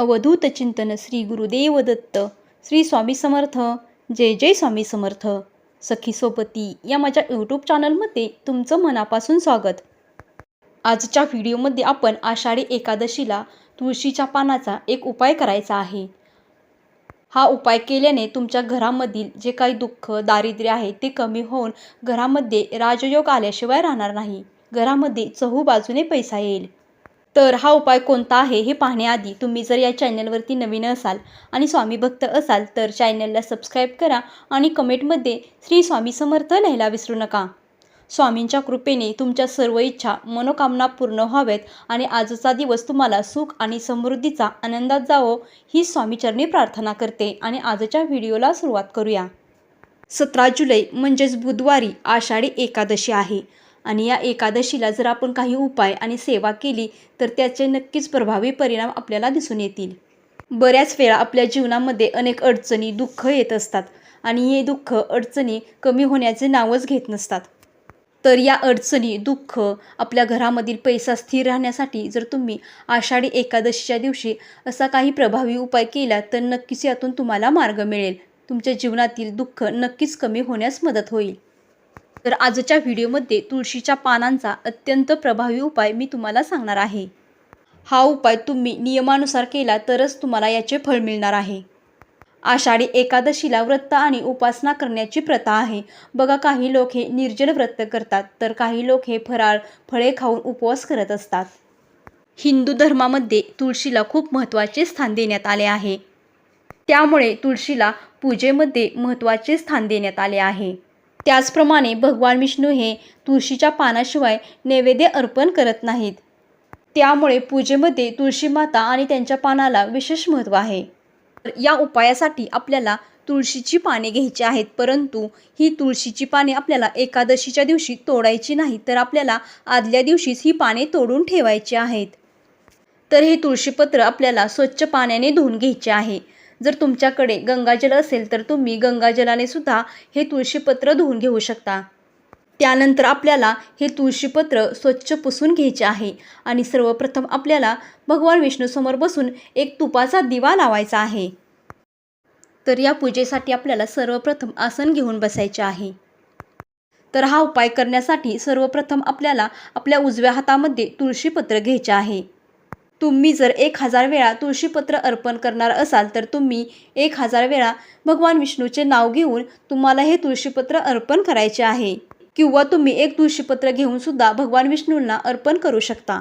अवधूत चिंतन श्री गुरुदेव दत्त श्री स्वामी समर्थ जय जय स्वामी समर्थ. सखी सोबती या माझ्या यूट्यूब चॅनलमध्ये तुमचं मनापासून स्वागत. आजच्या व्हिडिओमध्ये आपण आषाढी एकादशीला तुळशीच्या पानाचा एक उपाय करायचा आहे. हा उपाय केल्याने तुमच्या घरामधील जे काही दुःख दारिद्र्य आहे ते कमी होऊन घरामध्ये राजयोग आल्याशिवाय राहणार नाही. घरामध्ये चहू बाजूने पैसा येईल. तर हा उपाय कोणता आहे हे पाहण्याआधी तुम्ही जर या चॅनलवरती नवीन असाल आणि स्वामी भक्त असाल तर चॅनलला सबस्क्राईब करा आणि कमेंटमध्ये श्री स्वामी समर्थ लिहायला विसरू नका. स्वामींच्या कृपेने तुमच्या सर्व इच्छा मनोकामना पूर्ण व्हावेत आणि आजचा दिवस तुम्हाला सुख आणि समृद्धीचा आनंदात जावो ही स्वामीचरणी प्रार्थना करते आणि आजच्या व्हिडिओला सुरुवात करूया. सतरा जुलै म्हणजेच बुधवारी आषाढी एकादशी आहे. आणि या एकादशीला जर आपण काही उपाय आणि सेवा केली तर त्याचे नक्कीच प्रभावी परिणाम आपल्याला दिसून येतील. बऱ्याच वेळा आपल्या जीवनामध्ये अनेक अडचणी दुःख येत असतात आणि हे दुःख अडचणी कमी होण्याचे नावच घेत नसतात. तर या अडचणी दुःख आपल्या घरामधील पैसा स्थिर राहण्यासाठी जर तुम्ही आषाढी एकादशीच्या दिवशी असा काही प्रभावी उपाय केला तर नक्कीच यातून तुम्हाला मार्ग मिळेल. तुमच्या जीवनातील दुःख नक्कीच कमी होण्यास मदत होईल. तर आजच्या व्हिडिओमध्ये तुळशीच्या पानांचा अत्यंत प्रभावी उपाय मी तुम्हाला सांगणार आहे. हा उपाय तुम्ही नियमानुसार केला तरच तुम्हाला याचे फळ मिळणार आहे. आषाढी एकादशीला व्रत आणि उपासना करण्याची प्रथा आहे. बघा काही लोक हे निर्जल व्रत करतात तर काही लोक हे फराळ फळे खाऊन उपवास करत असतात. हिंदू धर्मामध्ये तुळशीला खूप महत्त्वाचे स्थान देण्यात आले आहे. त्यामुळे तुळशीला पूजेमध्ये महत्त्वाचे स्थान देण्यात आले आहे. त्याचप्रमाणे भगवान विष्णू हे तुळशीच्या पानाशिवाय नैवेद्य अर्पण करत नाहीत. त्यामुळे पूजेमध्ये तुळशी माता आणि त्यांच्या पानाला विशेष महत्त्व आहे. या उपायासाठी आपल्याला तुळशीची पाने घ्यायची आहेत परंतु ही तुळशीची पाने आपल्याला एकादशीच्या दिवशी तोडायची नाही तर आपल्याला आदल्या दिवशीच ही पाने तोडून ठेवायची आहेत. तर हे तुळशीपत्र आपल्याला स्वच्छ पाण्याने धुवून घ्यायचे आहे. जर तुमच्याकडे गंगाजल असेल तर तुम्ही गंगाजलाने सुद्धा हे तुळशीपत्र धुवून घेऊ शकता. त्यानंतर आपल्याला हे तुळशीपत्र स्वच्छ पुसून घ्यायचे आहे आणि सर्वप्रथम आपल्याला भगवान विष्णूसमोर बसून एक तुपाचा दिवा लावायचा आहे. तर या पूजेसाठी आपल्याला सर्वप्रथम आसन घेऊन बसायचे आहे. तर हा उपाय करण्यासाठी सर्वप्रथम आपल्याला आपल्या उजव्या हातामध्ये तुळशीपत्र घ्यायचे आहे. तुम्ही जर एक हजार वेळा तुळशीपत्र अर्पण करणार असाल तर तुम्ही एक हजार वेळा भगवान विष्णूचे नाव घेऊन तुम्हाला हे तुळशीपत्र अर्पण करायचे आहे. किंवा तुम्ही एक तुळशीपत्र घेऊन सुद्धा भगवान विष्णूंना अर्पण करू शकता.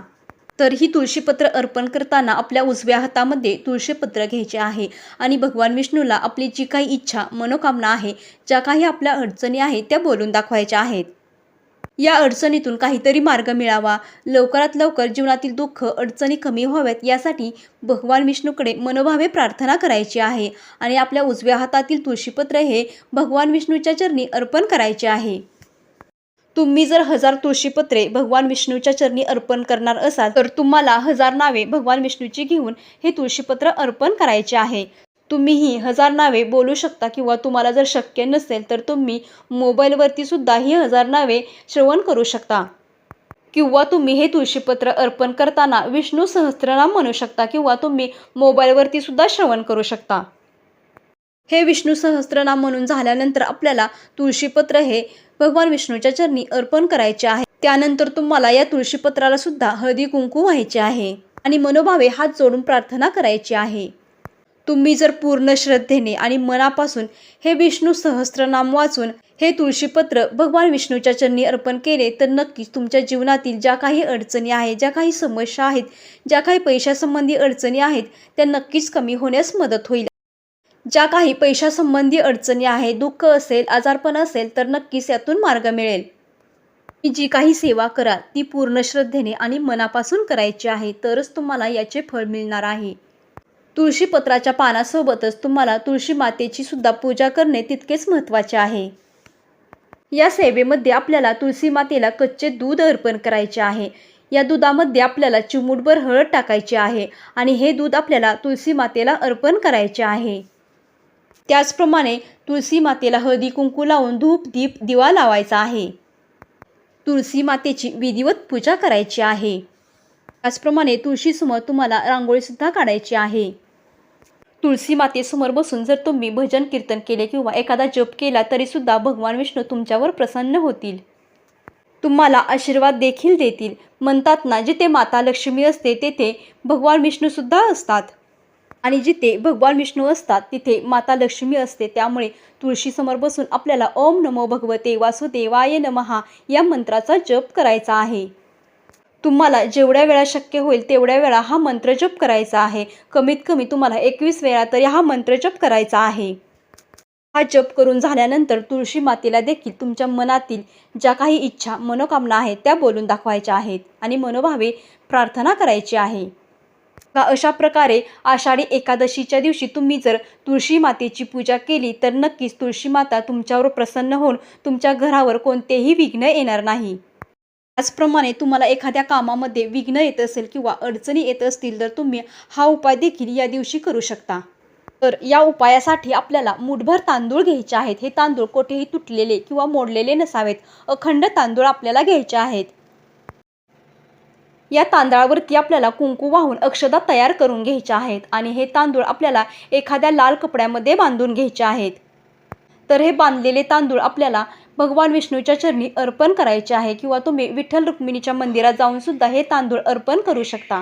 तर ही तुळशीपत्र अर्पण करताना आपल्या उजव्या हातामध्ये तुळशीपत्र घ्यायचे आहे आणि भगवान विष्णूला आपली जी काही इच्छा मनोकामना आहे ज्या काही आपल्या अडचणी आहेत त्या बोलून दाखवायच्या आहेत. या अडचणीतून काहीतरी मार्ग मिळावा. लवकरात लवकर जीवनातील दुःख अडचणी कमी व्हाव्यात यासाठी भगवान विष्णूकडे मनोभावे प्रार्थना करायची आहे आणि आपल्या उजव्या हातातील तुळशीपत्र हे भगवान विष्णूच्या चरणी अर्पण करायचे आहे. तुम्ही जर हजार तुळशीपत्रे भगवान विष्णूच्या चरणी अर्पण करणार असाल तर तुम्हाला हजार नावे भगवान विष्णूची घेऊन हे तुळशीपत्र अर्पण करायचे आहे. तुम्ही ही हजार नावे बोलू शकता किंवा तुम्हाला जर शक्य नसेल तर तुम्ही मोबाईलवरती सुद्धा ही हजार नावे श्रवण करू शकता. किंवा तुम्ही हे तुळशीपत्र अर्पण करताना विष्णू सहस्त्रनाम म्हणू शकता किंवा तुम्ही मोबाईलवरती सुद्धा श्रवण करू शकता. हे विष्णू सहस्त्रनाम म्हणून झाल्यानंतर आपल्याला तुळशीपत्र हे भगवान विष्णूच्या चरणी अर्पण करायचे आहे. त्यानंतर तुम्हाला या तुळशीपत्राला सुद्धा हळदी कुंकू व्हायचे आहे. आणि मनोभावे हात जोडून प्रार्थना करायची आहे. तुम्ही जर पूर्ण श्रद्धेने आणि मनापासून हे विष्णू सहस्त्रनाम वाचून हे तुळशीपत्र भगवान विष्णूच्या चरणी अर्पण केले तर नक्कीच तुमच्या जीवनातील ज्या काही अडचणी आहेत ज्या काही समस्या आहेत ज्या काही पैशासंबंधी अडचणी आहेत त्या नक्कीच कमी होण्यास मदत होईल. ज्या काही पैशासंबंधी अडचणी आहेत दुःख असेल आजारपण असेल तर नक्कीच यातून मार्ग मिळेल. जी काही सेवा कराल ती पूर्ण श्रद्धेने आणि मनापासून करायची आहे तरच तुम्हाला याचे फळ मिळणार आहे. तुळशीपत्राच्या पानासोबतच तुम्हाला तुळशी मातेची सुद्धा पूजा करणे तितकेच महत्त्वाचे आहे. या सेवेमध्ये आपल्याला तुळशी मातेला कच्चे दूध अर्पण करायचे आहे. या दुधामध्ये आपल्याला चिमूटभर हळद टाकायची आहे आणि हे दूध आपल्याला तुळशी मातेला अर्पण करायचे आहे. त्याचप्रमाणे तुळशी मातेला हळदी कुंकू लावून धूप दीप दिवा लावायचा आहे. तुळशी मातेची विधिवत पूजा करायची आहे. त्याचप्रमाणे तुळशीसमोर तुम्हाला रांगोळीसुद्धा काढायची आहे. तुळशी मातेसमोर बसून जर तुम्ही भजन कीर्तन केले किंवा एखादा जप केला तरीसुद्धा भगवान विष्णू तुमच्यावर प्रसन्न होतील. तुम्हाला आशीर्वाद देखील देतील. म्हणतात ना जिथे माता लक्ष्मी असते तेथे भगवान विष्णूसुद्धा असतात. आणि जिथे भगवान विष्णू असतात तिथे माता लक्ष्मी असते. त्यामुळे तुळशीसमोर बसून आपल्याला ओम नमो भगवते वासुदेवाय नमहा या मंत्राचा जप करायचा आहे. तुम्हाला जेवढ्या वेळा शक्य होईल तेवढ्या वेळा हा मंत्रजप करायचा आहे. कमीत कमी तुम्हाला एकवीस वेळा तरी हा मंत्रजप करायचा आहे. हा जप करून झाल्यानंतर तुळशी मातेला देखील तुमच्या मनातील ज्या काही इच्छा मनोकामना आहेत त्या बोलून दाखवायच्या आहेत आणि मनोभावे प्रार्थना करायची आहे. का अशा प्रकारे आषाढी एकादशीच्या दिवशी तुम्ही जर तुळशी मातेची पूजा केली तर नक्कीच तुळशी माता तुमच्यावर प्रसन्न होऊन तुमच्या घरावर कोणतेही विघ्न येणार नाही. त्याचप्रमाणे तुम्हाला एखाद्या कामामध्ये विघ्न येत असेल किंवा अडचणी येत असतील तर तुम्ही हा उपाय देखील या दिवशी करू शकता. तर या उपायासाठी आपल्याला मुठभर तांदूळ घ्यायचे आहेत. हे तांदूळ कोठेही तुटलेले किंवा मोडलेले नसावेत. अखंड तांदूळ आपल्याला घ्यायचे आहेत. या तांदळावरती आपल्याला कुंकू वाहून अक्षदा तयार करून घ्यायच्या आहेत आणि हे तांदूळ आपल्याला एखाद्या लाल कपड्यामध्ये बांधून घ्यायचे आहेत. तर हे बांधलेले तांदूळ आपल्याला भगवान विष्णूच्या चरणी अर्पण करायचे आहे किंवा तुम्ही विठ्ठल रुक्मिणीच्या मंदिरात जाऊन सुद्धा हे तांदूळ अर्पण करू शकता.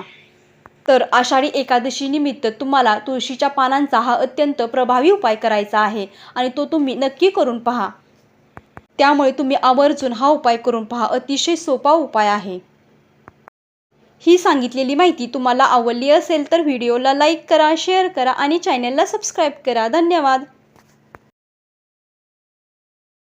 तर आषाढी एकादशी निमित्त तुम्हाला तुळशीच्या पानांचा हा अत्यंत प्रभावी उपाय करायचा आहे आणि तो तुम्ही नक्की करून पहा. त्यामुळे तुम्ही आवर्जून हा उपाय करून पहा. अतिशय सोपा उपाय आहे. ही सांगितलेली माहिती तुम्हाला आवडली असेल तर व्हिडिओला लाईक करा शेअर करा आणि चॅनलला सबस्क्राईब करा. धन्यवाद.